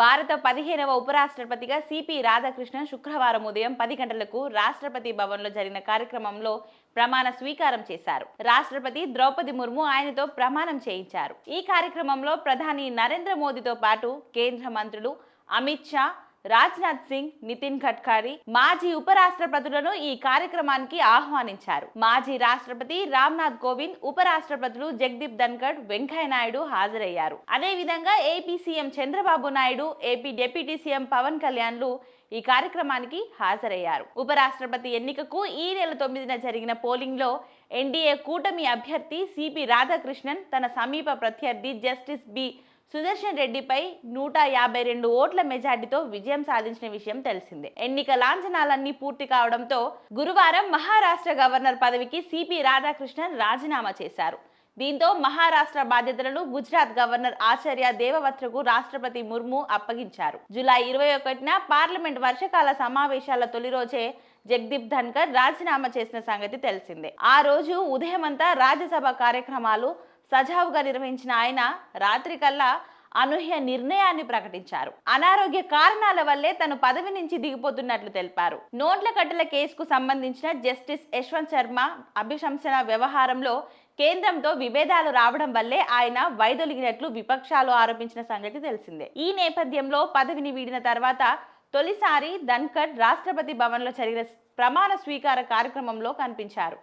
భారత పదిహేనవ ఉపరాష్ట్రపతిగా సిపి రాధాకృష్ణన్ శుక్రవారం ఉదయం పది గంటలకు రాష్ట్రపతి భవన్లో జరిగిన కార్యక్రమంలో ప్రమాణ స్వీకారం చేశారు. రాష్ట్రపతి ద్రౌపది ముర్ము ఆయనతో ప్రమాణం చేయించారు. ఈ కార్యక్రమంలో ప్రధాని నరేంద్ర మోదీతో పాటు కేంద్ర మంత్రులు అమిత్ షా రాజ్నాథ్ సింగ్ నితిన్ గడ్కరీ మాజీ ఉపరాష్ట్రపతులను ఈ కార్యక్రమానికి ఆహ్వానించారు. మాజీ రాష్ట్రపతి రామ్నాథ్ కోవింద్ ఉపరాష్ట్రపతులు జగదీప్ ధన్కడ్ వెంకయ్య నాయుడు హాజరయ్యారు. అదేవిధంగా AP CM Chandrababu Naidu AP deputy CM Pawan కళ్యాణ్లు ఈ కార్యక్రమానికి హాజరయ్యారు. ఉపరాష్ట్రపతి ఎన్నికకు ఈ నెల తొమ్మిదిన జరిగిన పోలింగ్లో ఎన్డీఏ కూటమి అభ్యర్థి సిపి రాధాకృష్ణన్ తన సమీప ప్రత్యర్థి జస్టిస్ బి సుదర్శన్ రెడ్డిపై నూట యాభై రెండు ఓట్ల మెజార్టీతో విజయం సాధించిన విషయం తెలిసిందే. ఎన్నిక లాంఛనాలన్నీ పూర్తి కావడంతో గురువారం మహారాష్ట్ర గవర్నర్ పదవికి సిపి రాధాకృష్ణన్ రాజీనామా చేశారు. దీంతో మహారాష్ట్ర బాధ్యతలను గుజరాత్ గవర్నర్ ఆచార్య దేవవత్రకు రాష్ట్రపతి ముర్ము అప్పగించారు. జూలై ఇరవై ఒకటిన పార్లమెంట్ వర్షకాల సమావేశాల తొలి రోజే జగదీప్ ధన్కర్ రాజీనామా చేసిన సంగతి తెలిసిందే. ఆ రోజు ఉదయమంతా రాజ్యసభ కార్యక్రమాలు సజావుగా నిర్వహించిన ఆయన రాత్రి కల్లా అనూహ్య నిర్ణయాన్ని ప్రకటించారు. అనారోగ్య కారణాల వల్లే తను పదవి నుంచి దిగిపోతున్నట్లు తెలిపారు. నోట్ల కట్టల కేసుకు సంబంధించిన జస్టిస్ యశ్వంత్ శర్మ అభిశంసన వ్యవహారంలో కేంద్రంతో విభేదాలు రావడం వల్లే ఆయన వైదొలిగినట్లు విపక్షాలు ఆరోపించిన సంగతి తెలిసిందే. ఈ నేపథ్యంలో పదవిని వీడిన తర్వాత తొలిసారి ధన్కర్ రాష్ట్రపతి భవన్లో జరిగిన ప్రమాణ స్వీకార కార్యక్రమంలో కనిపించారు.